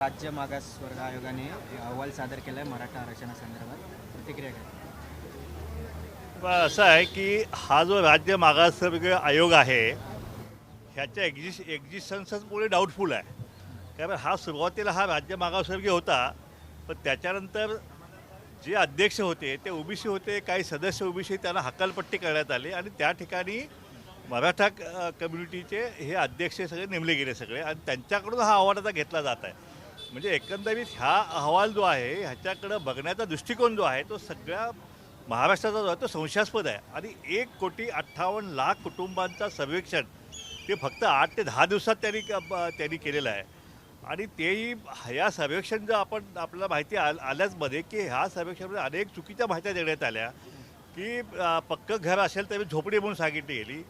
राज्य मागासवर्ग आयोगाने अहवाल सादर केला आहे मराठा आरक्षणासंदर्भात प्रतिक्रिया काय? असं आहे की हा जो राज्य मागासवर्ग आयोग आहे ह्याच्या एक्झिस्ट एक्झिस्टन्सच पुढे डाऊटफुल आहे. कारण हा सुरुवातीला हा राज्य मागासवर्गीय होता पण त्याच्यानंतर जे अध्यक्ष होते ते ओबीसी होते काही सदस्य ओबीसी त्यांना हकालपट्टी करण्यात आली आणि त्या ठिकाणी मराठा क- कम्युनिटीचे हे अध्यक्ष सगळे नेमले गेले सगळे आणि त्यांच्याकडून हा अहवाल आता घेतला जात आहे. म्हणजे एकंदरीत हा अहवाल जो आहे ह्याच्याकडं बघण्याचा दृष्टिकोन जो आहे तो सगळ्या महाराष्ट्राचा जो आहे तो संशयास्पद आहे. आणि एक कोटी अठ्ठावन्न लाख कुटुंबांचा सर्वेक्षण ते फक्त आठ ते दहा दिवसात त्यांनी क- त्यांनी केलेलं आहे. आणि तेही या सर्वेक्षण जर आपण आपल्याला माहिती आल आल्याचमध्ये की ह्या सर्वेक्षणामध्ये अनेक चुकीच्या माहित्या देण्यात आल्या की पक्कं घर असेल तर झोपडी म्हणून सांगितली गेली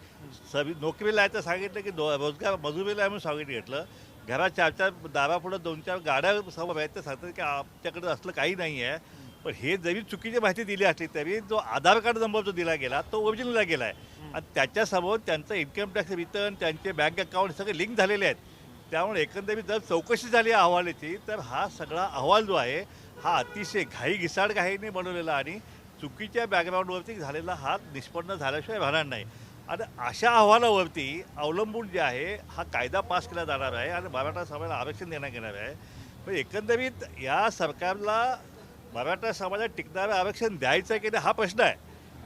सवी नोकरीला आहे तर सांगितलं की दो रोजगार मजुरीला आहे म्हणून सांगितलं घेतलं घरात चार चार दारापुढं दोन चार गाड्या समोर आहेत तर सांगतात की आमच्याकडे असलं काही नाही आहे. पण हे जरी चुकीची माहिती दिली असली तरी जो आधार कार्ड नंबर जो दिला गेला तो ओरिजिनलला गेला आहे आणि त्याच्यासमोर त्यांचं इन्कम टॅक्स रिटर्न त्यांचे बँक अकाउंट सगळे लिंक झालेले आहेत. त्यामुळे एकंदरीत जर चौकशी झाली अहवालाची तर हा सगळा अहवाल जो आहे हा अतिशय घाई घिसाड घाईने बनवलेला आणि चुकीच्या बॅकग्राऊंडवरती झालेला हा निष्पन्न झाल्याशिवाय राहणार नाही. आणि अशा अहवालावरती अवलंबून जे आहे हा कायदा पास केला जाणार आहे आणि मराठा समाजाला आरक्षण देण्यात येणार आहे. पण एकंदरीत या सरकारला मराठा समाजात टिकणारं आरक्षण द्यायचं आहे की नाही हा प्रश्न आहे.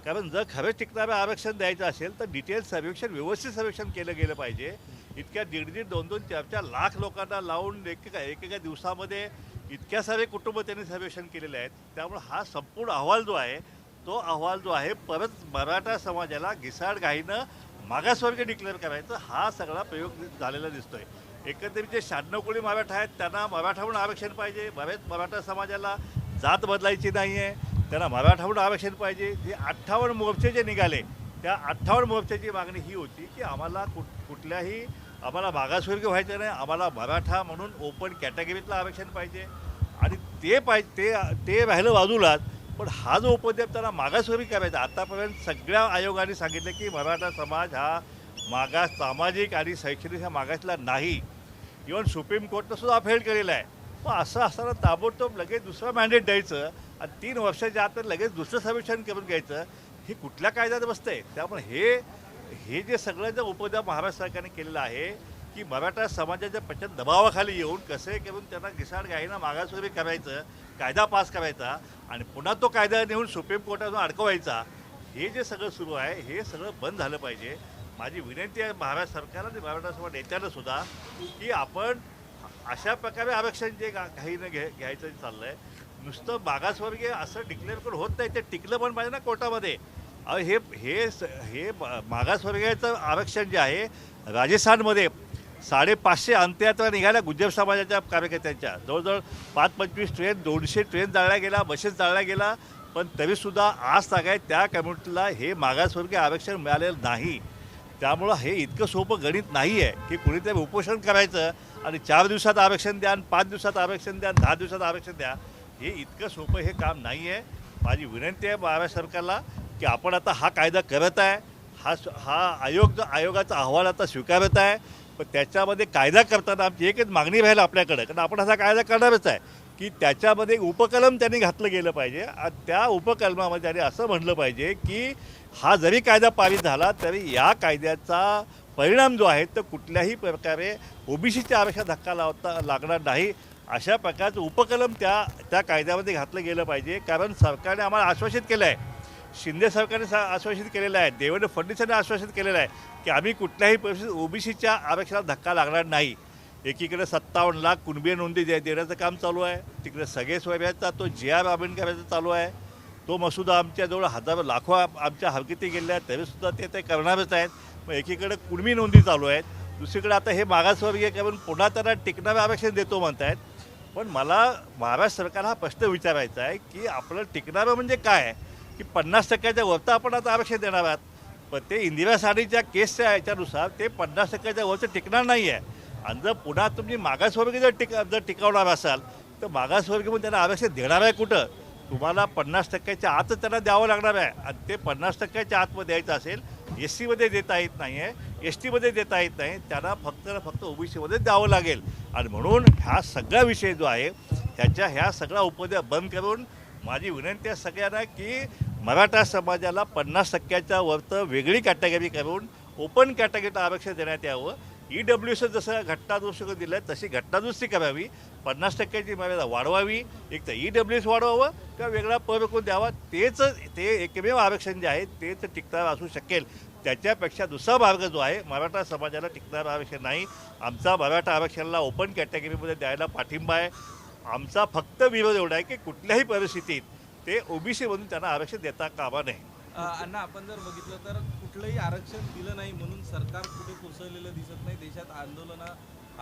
कारण जर खरंच टिकणारं आरक्षण द्यायचं असेल तर डिटेल सर्वेक्षण व्यवस्थित सर्वेक्षण केलं गेलं पाहिजे. इतक्या दीड दीड दोन दोन चार चार लाख लोकांना लावून एकेका एकेका दिवसामध्ये इतक्या सारे कुटुंब त्यांनी सर्वेक्षण केलेले आहेत. त्यामुळे हा संपूर्ण अहवाल जो आहे तो अहवाल जो आहे परत मराठा समाजाला घिसाडघाईनं मागासवर्ग डिक्लेअर करायचं हा सगळा प्रयोग झालेला दिसतोय. एकंदरीत जे शहाण्णव कोळी मराठा आहेत त्यांना मराठा म्हणून आरक्षण पाहिजे. बरेच मराठा समाजाला जात बदलायची नाही आहे त्यांना मराठा म्हणून आरक्षण पाहिजे. जे अठ्ठावन्न मोर्चे जे निघाले त्या अठ्ठावन्न मोर्चाची मागणी ही होती की आम्हाला कुठ कुठल्याही आम्हाला मागासवर्गीय व्हायचं नाही. आम्हाला मराठा म्हणून ओपन कॅटेगरीतलं आरक्षण पाहिजे. आणि ते पाहिजे ते ते राहिलं बाजूलाच पण हा जो उपद्रव त्यांना मागासवर्गीय करायचा आतापर्यंत सगळ्या आयोगाने सांगितलं की मराठा समाज हा मागास सामाजिक आणि शैक्षणिक ह्या मागासला नाही. इवन सुप्रीम कोर्टनं सुद्धा फेल केलेलं आहे. मग असं असताना ताबडतोब लगेच दुसरं मॅन्डेट द्यायचं आणि तीन वर्षाच्या आत लगेच दुसरं सर्वेक्षण करून घ्यायचं. हे कुठल्या कायद्यात बसतंय? त्यामुळे हे हे जे सगळं जे उपद्रव महाराष्ट्र सरकारने केलेलं आहे की मराठा समाजाच्या प्रचंड दबावाखाली येऊन कसे करून त्यांना घिसाड घाईनं मागासवर्गीय करायचं कायदा पास करायचा आणि पुन्हा तो कायदा नेऊन सुप्रीम कोर्टातून अडकवायचा हे जे सगळं सुरू आहे हे सगळं बंद झालं पाहिजे. माझी विनंती आहे महाराष्ट्र सरकारला आणि मराठा समाज नेत्यांना सुद्धा की आपण अशा प्रकारे आरक्षण जे घाईनं घे घ्यायचं चाललं आहे नुसतं मागासवर्गीय असं डिक्लेअर करून होत नाही ते टिकलं पण पाहिजे ना कोर्टामध्ये. हे हे स- हे मागासवर्गीयाचं आरक्षण जे आहे राजस्थानमध्ये साडेपाचशे अंत्ययात्रा निघाल्या गुज्जर समाजाच्या कार्यकर्त्यांच्या. जवळजवळ पाच पंचवीस ट्रेन दोनशे ट्रेन जाळल्या गेला बसेस जाळल्या गेला पण तरीसुद्धा आज तागाय त्या कम्युनिटीला हे मागासवर्गीय आरक्षण मिळालेलं नाही. त्यामुळं हे इतकं सोपं गणित नाही आहे की कुणीतरी उपोषण करायचं आणि चार दिवसात आरक्षण द्या आणि पाच दिवसात आरक्षण द्या आणि दहा दिवसात आरक्षण द्या हे इतकं सोपं हे काम नाही आहे माझी विनंती आहे महाराष्ट्र सरकारला की आपण आता हा कायदा करत आहे. हा स- हा आयोग आयोगाचा अहवाल आता स्वीकारत आहे. पण त्याच्यामध्ये कायदा करताना आमची एकच मागणी राहील आपल्याकडं. कारण आपण असा कायदा करणारच आहे की त्याच्यामध्ये उपकलम त्यांनी घातलं गेलं पाहिजे. आणि त्या उपकलमामध्ये त्यांनी असं म्हणलं पाहिजे की हा जरी कायदा पारित झाला तरी या कायद्याचा परिणाम जो आहे तो कुठल्याही प्रकारे ओबीसीच्या आरक्षणात धक्का लावता लागणार नाही. अशा प्रकारचं उपकलम त्या त्या कायद्यामध्ये घातलं गेलं पाहिजे. कारण सरकारने आम्हाला आश्वासित केलं आहे शिंदे सरकारने सा आश्वासित केलेलं आहे देवेंद्र फडणवीस यांनी आश्वासित केलेलं आहे की आम्ही कुठल्याही परिस्थितीत ओबीसीच्या आरक्षणाला धक्का लागणार नाही. एकीकडे सत्तावन्न लाख कुणबी नोंदी दे देण्याचं काम चालू आहे तिकडे सगळे सोयऱ्याचा तो जे आर आबिन चालू आहे तो मसुदा आमच्याजवळ हजारो लाखो आमच्या हरकती गेलेल्या आहेत तरीसुद्धा ते ते करणारच आहेत. मग एकीकडे कुणबी नोंदी चालू आहेत दुसरीकडे आता हे मागासवर्गीय करून पुन्हा त्यांना टिकणारं आरक्षण देतो म्हणत आहेत पण मला महाराष्ट्र सरकार हा प्रश्न विचारायचा आहे की आपलं टिकणारं म्हणजे काय? की पन्नास टक्क्याच्या वरतं आपण आता आरक्षण देणार आहात. पण ते इंदिरा साडीच्या केसच्या याच्यानुसार ते पन्नास टक्क्याच्या वरचं टिकणार नाही आहे. आणि जर पुन्हा तुम्ही मागासवर्गीय जर टिक जर टिकवणार असाल तर मागासवर्गीय म्हणून त्यांना आरक्षण देणार आहे कुठं? तुम्हाला पन्नास टक्क्याच्या आतच त्यांना द्यावं लागणार आहे. आणि ते पन्नास टक्क्याच्या आतमध्ये द्यायचं असेल एस सीमध्ये देता येत नाही आहे एस टीमध्ये देता येत नाही त्यांना फक्त फक्त ओबीसीमध्ये द्यावं लागेल. आणि म्हणून हा सगळा विषय जो आहे ह्याच्या ह्या सगळ्या उपद्या बंद करून माझी विनंती आहे सगळ्यांना की मराठा समाजाला पन्नास टक्क्याच्या वरतं वेगळी कॅटेगरी करून ओपन कॅटेगरीत आरक्षण देण्यात यावं. ई डब्ल्यू सी जसं घटनादुरुस्ती दिलं तशी घटनादुरुस्ती करावी. पन्नास टक्क्याची मर्यादा वाढवावी. एक तर ई डब्ल्यू सी वाढवावं किंवा वेगळा परकून द्यावा. तेच ते एकमेव आरक्षण जे आहे तेच टिकणार असू शकेल. त्याच्यापेक्षा दुसरा मार्ग जो आहे मराठा समाजाला टिकणारं आरक्षण नाही. आमचा मराठा आरक्षणाला ओपन कॅटेगरीमध्ये द्यायला पाठिंबा आहे. आमचा फक्त विरोध एवढा आहे की कुठल्याही परिस्थितीत ते ओबीसीमधून त्यांना आरक्षण देता कामा नये. अ, अण्णा आपण जर बघितलं तर कुठलंही आरक्षण दिलं नाही म्हणून सरकार कुठे कोसळलेलं दिसत नाही. देशात आंदोलनं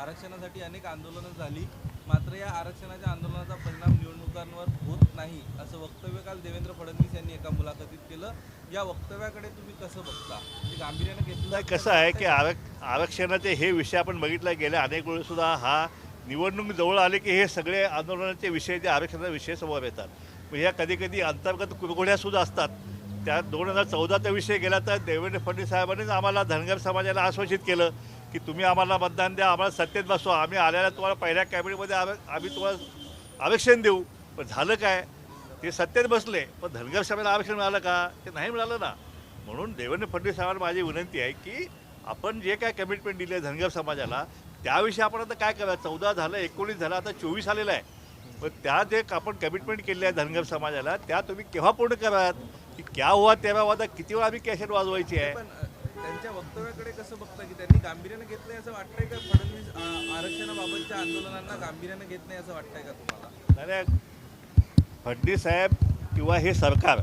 आरक्षणासाठी अनेक आंदोलनं झाली. मात्र या आरक्षणाच्या आंदोलनाचा परिणाम निवडणुकांवर होत नाही असं वक्तव्य काल देवेंद्र फडणवीस यांनी एका मुलाखतीत केलं. या वक्तव्याकडे तुम्ही कसं बघता? म्हणजे गांभीर्यानं घेतलं नाही कसं आहे की आरक आरक्षणाचे हे विषय आपण बघितलं गेल्या अनेक वेळेस सुद्धा हा निवडणूक जवळ आले की हे सगळे आंदोलनाचे विषय जे आरक्षणाचा विषय समोर येतात. मग ह्या कधी कधी अंतर्गत कुरघोड्यासुद्धा असतात. त्या दोन हजार चौदाचा विषय गेला तर देवेंद्र फडणवीस साहेबांनीच आम्हाला धनगर समाजाला आश्वासित केलं की तुम्ही आम्हाला मतदान द्या आम्हाला सत्तेत बसवा. आम्ही आल्याला तुम्हाला पहिल्या कॅबिनेटमध्ये आर आम्ही तुम्हाला आरक्षण देऊ. पण झालं काय? ते सत्तेत बसले पण धनगर समाजाला आरक्षण मिळालं का? ते नाही मिळालं ना. म्हणून देवेंद्र फडणवीस साहेबांना माझी विनंती आहे की आपण जे काय कमिटमेंट दिले धनगर समाजाला त्याविषयी आपण आता काय करायचं? चौदा झालं एकोणीस झालं आता चोवीस आलेलं आहे. पण त्या जे आपण कमिटमेंट केली आहे धनगर समाजाला त्या तुम्ही केव्हा पूर्ण करात की क्या हुआ तेव्हा वादा? किती वेळा आम्ही कॅशेट वाजवायची आहे? त्यांच्या वक्तव्याकडे कसं बघता की त्यांनी गांभीर्यानं घेतलंय असं वाटतंय का फडणवीस आरक्षणाबाबतच्या आंदोलनांना गांभीर्यानं घेत नाही असं वाटतंय का तुम्हाला? नाही, नाही. फडणवीस साहेब किंवा हे सरकार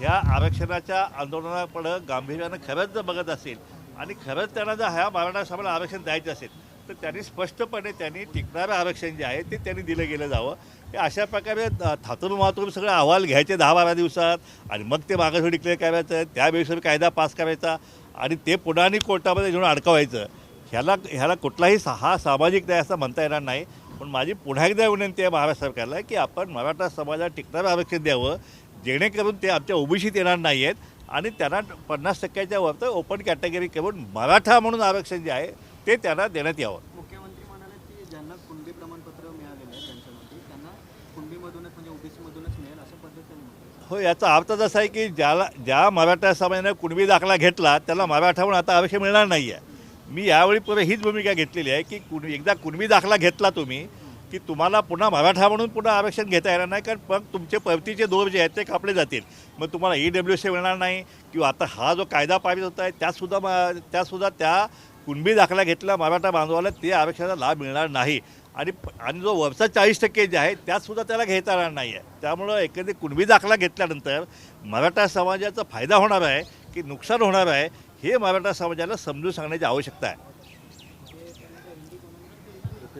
ह्या आरक्षणाच्या आंदोलनाकडं गांभीर्यानं खरंच जर बघत असेल आणि खरंच त्यांना जर ह्या मराठा समाजाला आरक्षण द्यायचं असेल तर त्यांनी स्पष्टपणे त्यांनी टिकणारं आरक्षण जे आहे ते त्यांनी दिलं गेलं जावं. हे अशा प्रकारे अ, थातून मातून सगळं अहवाल घ्यायचे दहा बारा दिवसात आणि मग ते मागासवर डिक्लेअर करायचं. त्या बेसवर कायदा पास करायचा आणि ते पुन्हा आणि कोर्टामध्ये घेऊन अडकवायचं. ह्याला ह्याला कुठलाही हा सामाजिक न्याय असं म्हणता येणार नाही. पण माझी पुन्हा एकदा विनंती आहे महाराष्ट्र सरकारला की आपण मराठा समाजाला टिकणारं आरक्षण द्यावं जेणेकरून ते आमच्या ओबीसीत येणार नाही आहेत आणि त्यांना पन्नास टक्क्याच्या वरतं ओपन कॅटेगरी करून मराठा म्हणून आरक्षण जे आहे ते त्यांना देण्यात यावं. मुख्यमंत्री म्हणाले की ज्यांना कुणबी प्रमाणपत्र मिळालेलं आहे त्यांच्यामध्ये त्यांना कुणबीमधूनच म्हणजे ओबीसीमधूनच मिळेल अशा पद्धतीने. हो याचा अर्थ असा आहे की ज्याला ज्या मराठा समाजाने कुणबी दाखला घेतला त्याला मराठा म्हणून आता आरक्षण मिळणार नाही आहे मी यावेळी पुढे हीच भूमिका घेतलेली आहे की कुण एकदा कुणबी दाखला घेतला तुम्ही की तुम्हाला पुन्हा मराठा म्हणून पुन्हा आरक्षण घेता येणार नाही कारण मग तुमचे परतीचे दोर जे आहेत ते कापले जातील. मग तुम्हाला ई डब्ल्यू सी मिळणार नाही किंवा आता हा जो कायदा पारित होत आहे त्यातसुद्धा म त्यातसुद्धा त्या कुणबी दाखला घेतला मराठा बांधवाला ते आरक्षणाचा लाभ मिळणार नाही. आणि आणि जो वरचा चाळीस टक्के जे आहे त्यातसुद्धा त्याला घेता येणार नाही आहे. त्यामुळं एकंदरीत कुणबी दाखला घेतल्यानंतर मराठा समाजाचा फायदा होणार आहे की नुकसान होणार आहे हे मराठा समाजाला समजून सांगण्याची आवश्यकता आहे.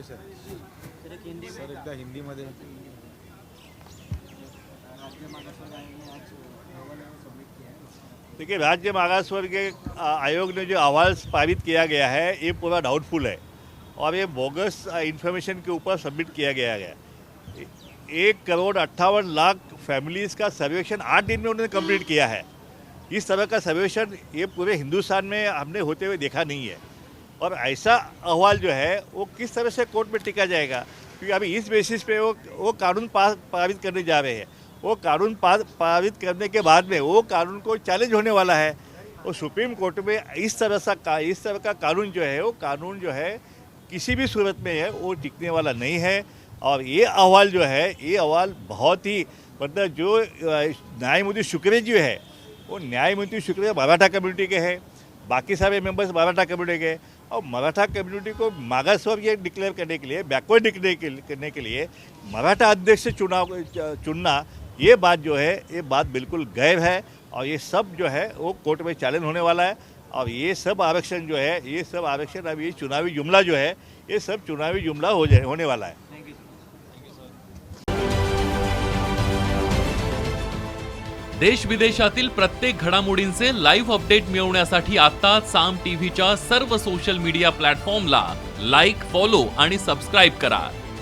सर एकदा हिंदीमध्ये देखिए, राज्य मागासवर्गीय आयोग ने जो अहवाल पारित किया गया है, ये पूरा डाउटफुल है और ये बोगस इंफॉर्मेशन के ऊपर सबमिट किया गया है। एक करोड़ अट्ठावन लाख फैमिलीज़ का सर्वेक्षण आठ दिन में उन्होंने कंप्लीट किया है। इस तरह का सर्वेक्षण ये पूरे हिंदुस्तान में हमने होते हुए देखा नहीं है। और ऐसा अहवाल जो है, वो किस तरह से कोर्ट में टिका जाएगा? क्योंकि अभी इस बेसिस पे वो वो कानून पारित करने जा रहे हैं। वो कानून पारित करने के बाद में वो कानून को चैलेंज होने वाला है। और सुप्रीम कोर्ट में इस तरह सा इस तरह का कानून जो है, वो कानून जो है, किसी भी सूरत में है, वो टिकने वाला नहीं है। और ये अहवाल जो है, ये अहवाल बहुत ही मतलब जो न्यायमूर्ति शुक्रे जी है, वो न्यायमूर्ति शुक्रे मराठा कम्युनिटी के हैं। बाकी सारे मेंबर्स मराठा कम्युनिटी के। और मराठा कम्युनिटी को मागासवर्गीय डिक्लेयर करने के लिए बैकवर्ड डिक्लेयर करने के लिए मराठा अध्यक्ष चुनाव चुनना ये बात जो है ये बात बिल्कुल गैर है और ये सब जो है वो कोर्ट में चैलेंज होने वाला है। और ये सब आरक्षण जो है ये सब आरक्षण अब ये चुनावी जुमला जो है ये सब चुनावी जुमला हो जाए होने वाला है। देश विदेशातील प्रत्येक घडामोडींचे लाईव्ह अपडेट मिळवण्यासाठी आता साम टीव्हीच्या सर्व सोशल मीडिया प्लॅटफॉर्मला लाईक फॉलो आणि सबस्क्राईब करा.